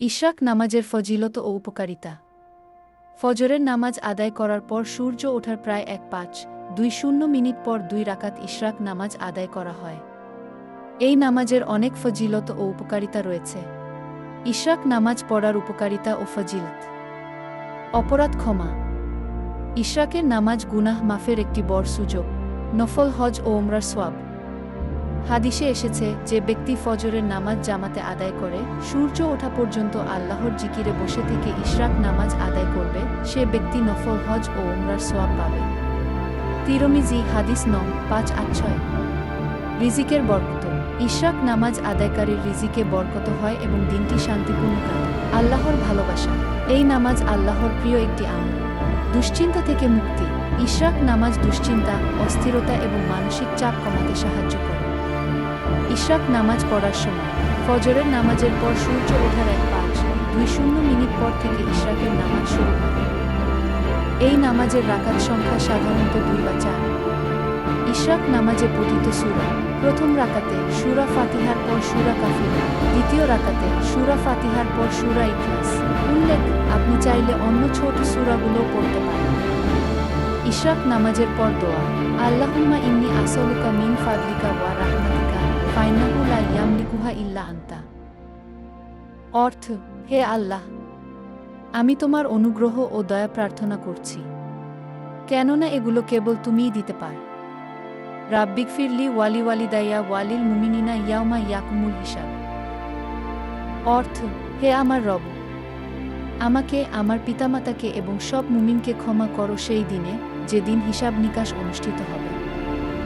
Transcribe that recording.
ইশরাক নামাজের ফজিলত ও উপকারিতা। ফজরের নামাজ আদায় করার পর সূর্য ওঠার প্রায় এক পাঁচ, দুই শূন্য মিনিট পর দুই রাকাত ইশরাক নামাজ আদায় করা হয়। এই নামাজের অনেক ফজিলত ও উপকারিতা রয়েছে। ইশরাক নামাজ পড়ার উপকারিতা ও ফজিলত। অপরাধ ক্ষমা। ইশরাকের নামাজ গুনাহ মাফের একটি বড় সুযোগ। নফল হজ ও ওমরার সোয়াব হাদিসে এসেছে যে ব্যক্তি ফজরের নামাজ জামাতে আদায় করে, সূর্য ওঠা পর্যন্ত আল্লাহর জিকিরে বসে থেকে ইশরাক নামাজ আদায় করবে, সে ব্যক্তি নফল হজ ও ওমরার সোয়াব পাবে। তিরমিজি, হাদিস নং পাঁচ আট ছয়। রিজিকের বরকত। ইশরাক নামাজ আদায়কারীর রিজিকে বরকত হয় এবং দিনটি শান্তিপূর্ণ কাটে। আল্লাহর ভালোবাসা। এই নামাজ আল্লাহর প্রিয় একটি আমল। দুশ্চিন্তা থেকে মুক্তি। ইশরাক নামাজ দুশ্চিন্তা, অস্থিরতা এবং মানসিক চাপ কমাতে সাহায্য করে। ইশরাক নামাজ পড়ার সময়, ফজরের নামাজের পর সূর্য ওঠার এক পাঁচ, দুই শূন্য মিনিট পর থেকে ইশরাকের নামাজ শুরু হয়। এই নামাজের রাকাত সংখ্যা সাধারণত দুই বা চার। ইশরাক নামাজে পঠিত সুরা প্রথম রাকাতে সুরা ফাতিহার পর সুরা কাফিরা দ্বিতীয় রাকাতে সুরা ফাতিহার পর সুরা ইখলাস। উল্লেখ, আপনি চাইলে অন্য ছোট সুরাগুলো পড়তে পারেন। ইশরাক নামাজের পর দোয়া, আল্লাহুম্মা ইন্নি আসলুকা মিন ফাদলিকা ওয়া লা ইয়ামলিকুহা ইল্লা আনতা। অর্থ, হে আল্লাহ, আমি তোমার অনুগ্রহ ও দয়া প্রার্থনা করছি। কেননা এগুলো কেবল তুমিই দিতে পার। রাব্বিক ফিরলি ওয়ালি ওয়ালিদাইয়া ওয়ালিল মুমিনিনা ইয়াউমা ইয়াকুমুল হিসাব অর্থ, হে আমার রব, আমাকে, আমার পিতামাতাকে এবং সব মুমিনকে ক্ষমা করো সেই দিনে যেদিন হিসাব নিকাশ অনুষ্ঠিত হবে।